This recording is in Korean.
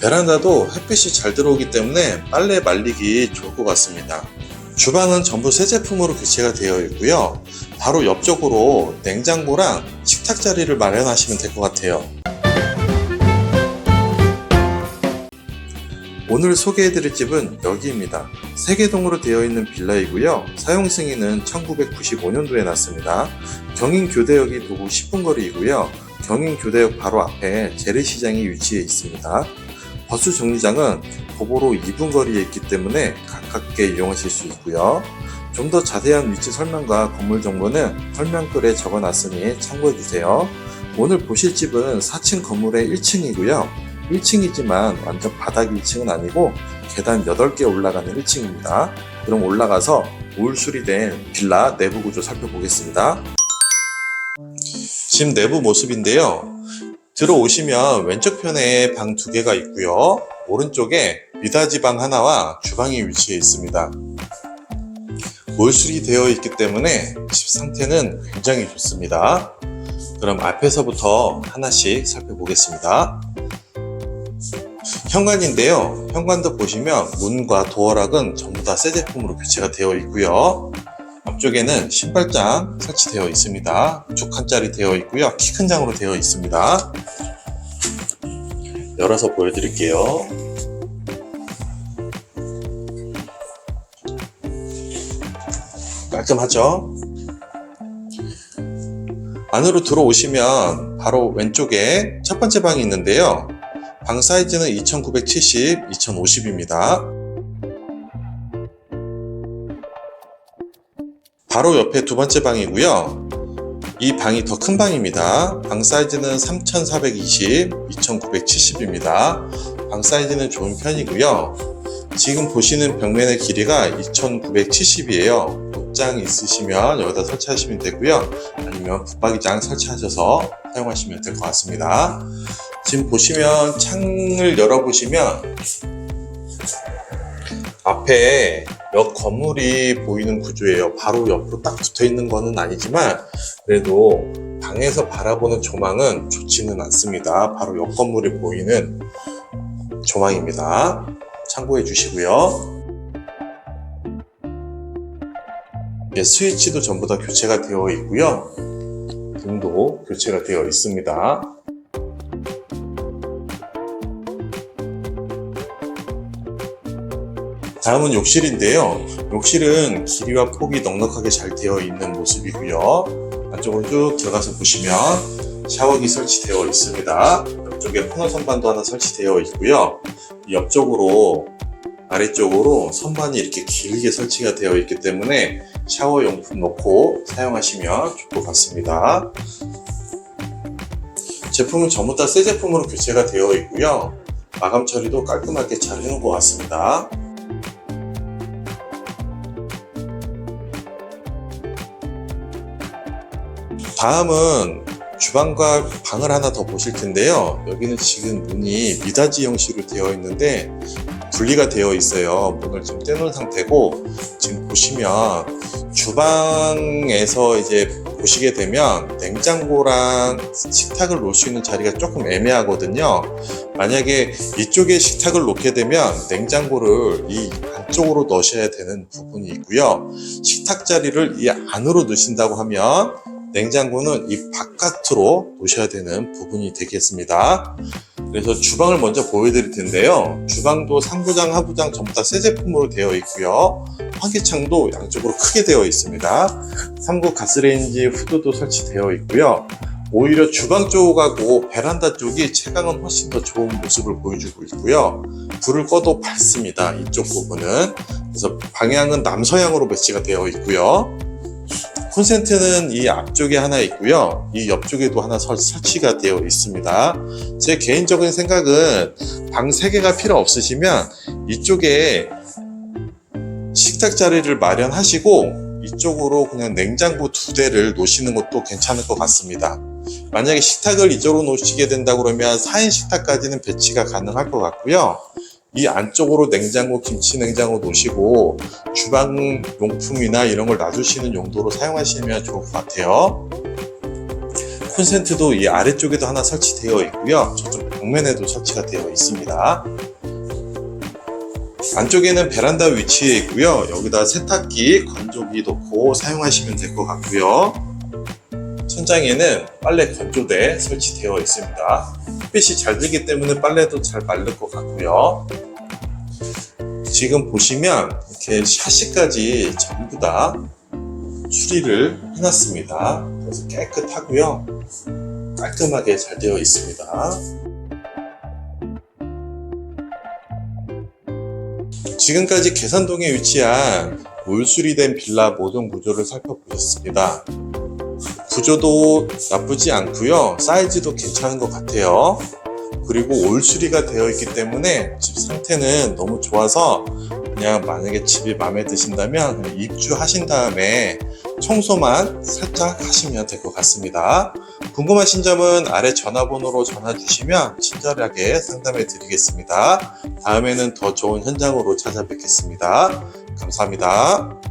베란다도 햇빛이 잘 들어오기 때문에 빨래 말리기 좋을 것 같습니다. 주방은 전부 새 제품으로 교체가 되어 있고요. 바로 옆쪽으로 냉장고랑 식탁 자리를 마련하시면 될 것 같아요. 오늘 소개해드릴 집은 여기입니다. 세계동으로 되어 있는 빌라이고요. 사용 승인은 1995년도에 났습니다. 경인 교대역이 도보 10분 거리이고요. 경인 교대역 바로 앞에 재래시장이 위치해 있습니다. 버스 정류장은 도보로 2분 거리에 있기 때문에 가깝게 이용하실 수 있고요. 좀 더 자세한 위치 설명과 건물 정보는 설명글에 적어놨으니 참고해주세요. 오늘 보실 집은 4층 건물의 1층이고요. 1층이지만 완전 바닥 1층은 아니고 계단 8개 올라가는 1층입니다. 그럼 올라가서 올 수리된 빌라 내부 구조 살펴보겠습니다. 집 내부 모습인데요. 들어오시면 왼쪽 편에 방 두 개가 있고요. 오른쪽에 미닫이 방 하나와 주방이 위치해 있습니다. 몰수리 되어 있기 때문에 집 상태는 굉장히 좋습니다. 그럼 앞에서부터 하나씩 살펴보겠습니다. 현관인데요. 현관도 보시면 문과 도어락은 전부 다 새 제품으로 교체가 되어 있고요. 앞쪽에는 신발장 설치되어 있습니다. 두 칸짜리 되어 있고요. 키 큰 장으로 되어 있습니다. 열어서 보여드릴게요. 깔끔하죠? 안으로 들어오시면 바로 왼쪽에 첫 번째 방이 있는데요. 방 사이즈는 2970, 2050입니다. 바로 옆에 두 번째 방이고요. 이 방이 더 큰 방입니다. 방 사이즈는 3420, 2970입니다. 방 사이즈는 좋은 편이고요. 지금 보시는 벽면의 길이가 2970이에요. 옷장 있으시면 여기다 설치하시면 되고요. 아니면 붙박이장 설치하셔서 사용하시면 될 것 같습니다. 지금 보시면 창을 열어보시면 앞에 옆 건물이 보이는 구조예요. 바로 옆으로 딱 붙어 있는 거는 아니지만 그래도 방에서 바라보는 조망은 좋지는 않습니다. 바로 옆 건물이 보이는 조망입니다. 참고해 주시고요. 예, 스위치도 전부 다 교체가 되어 있고요. 등도 교체가 되어 있습니다. 다음은 욕실인데요. 욕실은 길이와 폭이 넉넉하게 잘 되어 있는 모습이고요. 안쪽으로 쭉 들어가서 보시면 샤워기 설치되어 있습니다. 옆쪽에 코너 선반도 하나 설치되어 있고요. 옆쪽으로 아래쪽으로 선반이 이렇게 길게 설치가 되어 있기 때문에 샤워 용품 넣고 사용하시면 좋을 것 같습니다. 제품은 전부 다 새 제품으로 교체가 되어 있고요. 마감 처리도 깔끔하게 잘 해놓은 것 같습니다. 다음은 주방과 방을 하나 더 보실 텐데요. 여기는 지금 문이 미닫이 형식으로 되어 있는데 분리가 되어 있어요. 문을 좀 떼놓은 상태고 지금 보시면 주방에서 이제 보시게 되면 냉장고랑 식탁을 놓을 수 있는 자리가 조금 애매하거든요. 만약에 이쪽에 식탁을 놓게 되면 냉장고를 이 안쪽으로 넣으셔야 되는 부분이 있고요. 식탁 자리를 이 안으로 넣으신다고 하면 냉장고는 이 바깥으로 놓으셔야 되는 부분이 되겠습니다. 그래서 주방을 먼저 보여드릴 텐데요. 주방도 상부장, 하부장 전부 다 새 제품으로 되어 있고요. 환기창도 양쪽으로 크게 되어 있습니다. 3구 가스레인지 후드도 설치되어 있고요. 오히려 주방 쪽하고 베란다 쪽이 채광은 훨씬 더 좋은 모습을 보여주고 있고요. 불을 꺼도 밝습니다. 이쪽 부분은. 그래서 방향은 남서향으로 배치가 되어 있고요. 콘센트는 이 앞쪽에 하나 있고요. 이 옆쪽에도 하나 설, 설치가 되어 있습니다. 제 개인적인 생각은 방 3개가 필요 없으시면 이쪽에 식탁 자리를 마련하시고 이쪽으로 그냥 냉장고 두 대를 놓으시는 것도 괜찮을 것 같습니다. 만약에 식탁을 이쪽으로 놓으시게 된다 그러면 4인 식탁까지는 배치가 가능할 것 같고요. 이 안쪽으로 냉장고, 김치 냉장고 놓으시고 주방 용품이나 이런 걸 놔두시는 용도로 사용하시면 좋을 것 같아요. 콘센트도 이 아래쪽에도 하나 설치되어 있고요. 저쪽 벽면에도 설치가 되어 있습니다. 안쪽에는 베란다 위치에 있고요. 여기다 세탁기, 건조기 놓고 사용하시면 될 것 같고요. 천장에는 빨래 건조대 설치되어 있습니다. 햇빛이 잘 들기 때문에 빨래도 잘 마를 것 같고요. 지금 보시면 이렇게 샤시까지 전부 다 수리를 해놨습니다. 그래서 깨끗하고요. 깔끔하게 잘 되어 있습니다. 지금까지 계산동에 위치한 올수리된 빌라 모든 구조를 살펴보셨습니다. 구조도 나쁘지 않고요. 사이즈도 괜찮은 것 같아요. 그리고 올 수리가 되어 있기 때문에 집 상태는 너무 좋아서 그냥 만약에 집이 마음에 드신다면 입주하신 다음에 청소만 살짝 하시면 될 것 같습니다. 궁금하신 점은 아래 전화번호로 전화 주시면 친절하게 상담해 드리겠습니다. 다음에는 더 좋은 현장으로 찾아뵙겠습니다. 감사합니다.